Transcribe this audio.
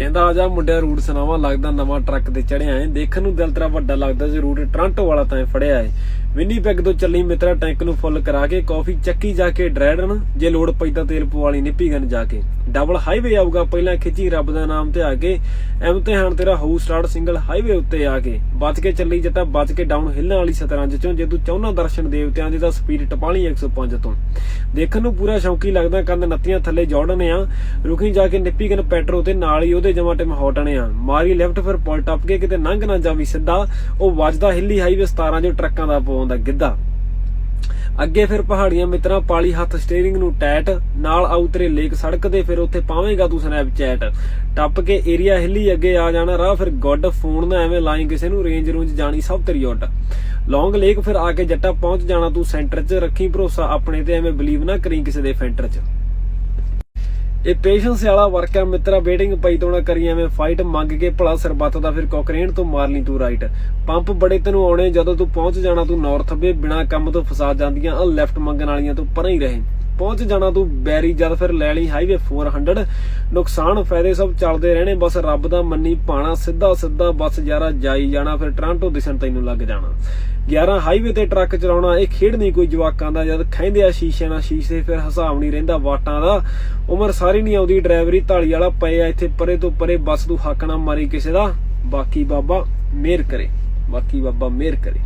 ਕਹਿੰਦਾ ਆ ਜਾ ਮੁੰਡਿਆ, ਰੂਟ ਸੁਣਾਵਾ, ਲੱਗਦਾ ਨਵਾਂ ਟਰੱਕ ਤੇ ਚੜਿਆ ਏ। ਦੇਖਣ ਨੂੰ ਦਿਲ ਤੇਰਾ ਵੱਡਾ ਲੱਗਦਾ ਜੇ ਰੂਟ ਟ੍ਰਾਂਟੋ ਵਾਲਾ ਤਾਂ ਫੜਿਆ ਏ। ਵਿਨੀਪੈਗ ਤੋਂ ਚੱਲੀ ਮਿੱਤਰਾ ਟੈਂਕ ਨੂੰ ਫੁੱਲ ਕਰਾ ਕੇ ਕਾਫੀ ਚੱਕੀ ਜਾ ਕੇ ਡਰੈਡਨ, ਜੇ ਲੋੜ ਪਈ ਤਾਂ ਤੇਲ ਪਵਾਲੀ ਨਿੱਪੀਗਨ ਜਾ ਕੇ। ਡਬਲ ਹਾਈਵੇ ਆਊਗਾ, ਪਹਿਲਾਂ ਖਿੱਚੀ ਰੱਬ ਦਾ ਨਾਮ ਤੇ ਆ ਕੇ ਇਮਤਿਹਾਨ ਤੇਰਾ ਹੋਊ ਸਟਾਰਟ ਸਿੰਗਲ ਹਾਈਵੇ ਉੱਤੇ ਆ ਕੇ। ਬਚ ਕੇ ਚੱਲੀ ਜੱਟਾ ਬਚ ਕੇ ਡਾਊਨ ਹਿੱਲਾਂ ਵਾਲੀ ਸਤਰੰਜ ਚੋਂ, ਜੇ ਤੂੰ ਚਾਹੁੰਨਾ ਦਰਸ਼ਨ ਦੇਵਤਿਆਂ ਦੀ ਤਾਂ ਸਪੀਡ ਟਪਾਲੀ 105 ਤੋਂ। ਦੇਖਣ ਨੂੰ ਪੂਰਾ ਸ਼ੌਂਕੀ ਲੱਗਦਾ ਕੰਨ ਨੱਤੀਆਂ ਥੱਲੇ ਜੋੜਨ ਆ। ਰੁਕੀ ਜਾ ਕੇ ਨਿੱਪੀਗਨ ਪੈਟਰੋ ਤੇ ਨਾਲ ਹੀ ਉਹਦੇ ਜਮਾ ਟਿਮ ਹੌਟਣੇ ਆ। ਮਾਰੀ ਲੈਫਟ ਫਿਰ ਪੁਲ ਟੱਪ ਕੇ ਕਿਤੇ ਲੰਘ ਨਾ ਜਾਵੀ ਸਿੱਧਾ। ਉਹ ਵੱਜਦਾ ਹਿੱਲੀ ਹਾਈਵੇ 17 ਜੋ ਟਰੱਕਾਂ ਦਾ ਪੋ ਪਵਾਉਂਦਾ ਗਿੱਧਾ। ਅੱਗੇ ਫਿਰ ਪਹਾੜੀਆਂ ਮਿੱਤਰਾਂ ਪਾਲੀ ਹੱਥ ਸਟੀਅਰਿੰਗ ਨੂੰ ਟੈਟ, ਨਾਲ ਆਊ ਲੇਕ ਸੜਕ ਦੇ, ਫਿਰ ਉੱਥੇ ਪਾਵੇਂਗਾ ਤੂੰ ਸਨੈਪਚੈਟ ਟੱਪ ਕੇ ਏਰੀਆ ਹਿੱਲੀ ਅੱਗੇ ਆ ਜਾਣਾ ਰਾਹ, ਫਿਰ ਗੁੱਡ ਫੋਨ ਨਾ ਐਵੇਂ ਲਾਈ ਕਿਸੇ ਨੂੰ ਰੇਂਜ ਰੂੰਜ ਜਾਣੀ ਸਭ ਤੇਰੀ ਉੱਡ। ਲੌਂਗ ਲੇਕ ਫਿਰ ਆ ਕੇ ਜੱਟਾ ਪਹੁੰਚ ਜਾਣਾ ਤੂੰ ਸੈਂਟਰ 'ਚ, ਰੱਖੀ ਭਰੋਸਾ ਆਪਣੇ ਤੇ, ਐਵੇਂ ਬਲੀਵ ਨਾ ਕਰੀ ਕਿਸੇ ਦੇ ਫੈਂਟਰ 'ਚ। ਇਹ ਪੇਸ਼ੈਂਸ ਵਾਲਾ ਵਰਕ ਆ ਮਿੱਤਰਾ ਵੇਟਿੰਗ ਪਈ ਤੋਂ ਨਾ ਕਰੀ ਐਵੇਂ ਫਾਈਟ ਮੰਗ ਕੇ ਭਲਾ ਸਰਬੱਤ ਦਾ ਫਿਰ ਕੋਕਰੇਨ ਤੋਂ ਮਾਰ ਲਈ ਤੂੰ ਰਾਈਟ ਪੰਪ ਬੜੇ ਤੈਨੂੰ ਆਉਣੇ, ਜਦੋਂ ਤੂੰ ਪਹੁੰਚ ਜਾਣਾ ਤੂੰ ਨਾਰਥ ਵੇ ਬਿਨਾ ਕੰਮ ਤੋਂ ਫਸਾ ਜਾਂਦੀਆਂ ਆ ਲੈਫਟ ਮੰਗਣ ਵਾਲੀਆਂ ਤੂੰ ਪਰਾਂ ਹੀ ਰਹੇ। ਪਹੁੰਚ ਜਾਣਾ ਤੂੰ ਬੈਰੀ ਜਦ ਫਿਰ ਲੈ ਲਈ ਹਾਈਵੇ 400 ਨੁਕਸਾਨ ਫਾਇਦੇ ਸਭ ਚੱਲਦੇ ਰਹਿਣੇ, ਬਸ ਰੱਬ ਦਾ ਮੰਨੀ ਪਾਣਾ, ਸਿੱਧਾ ਸਿੱਧਾ ਬਸ ਯਾਰਾ ਜਾਈ ਜਾਣਾ, ਫਿਰ ਟ੍ਰਾਂਟੋ ਦਿਸਣ ਤੈਨੂੰ ਲੱਗ ਜਾਣਾ। 11 ਹਾਈਵੇ ਤੇ ਟਰੱਕ ਚਲਾਉਣਾ, ਇਹ ਖੇਡ ਨਹੀਂ ਕੋਈ ਜਵਾਕਾਂ ਦਾ, ਜਦ ਖੈਂਦੇ ਆ ਸ਼ੀਸ਼ੇ ਨਾਲ, ਸ਼ੀਸ਼ੇ ਫਿਰ ਹਿਸਾਬ ਨਹੀਂ ਰਹਿੰਦਾ ਵਾਟਾਂ ਦਾ। ਉਮਰ ਸਾਰੀ ਨਹੀਂ ਆਉਂਦੀ, ਡਰਾਈਵਰੀ ਢਾਲੀ ਵਾਲਾ ਪਏ ਆ ਇੱਥੇ, ਪਰੇ ਤੋਂ ਪਰੇ ਬੱਸ ਤੂੰ ਹੱਕ ਨਾ ਮਾਰੀ ਕਿਸੇ ਦਾ। ਬਾਕੀ ਬਾਬਾ ਮਿਹਰ ਕਰੇ, ਬਾਕੀ ਬਾਬਾ ਮਿਹਰ ਕਰੇ।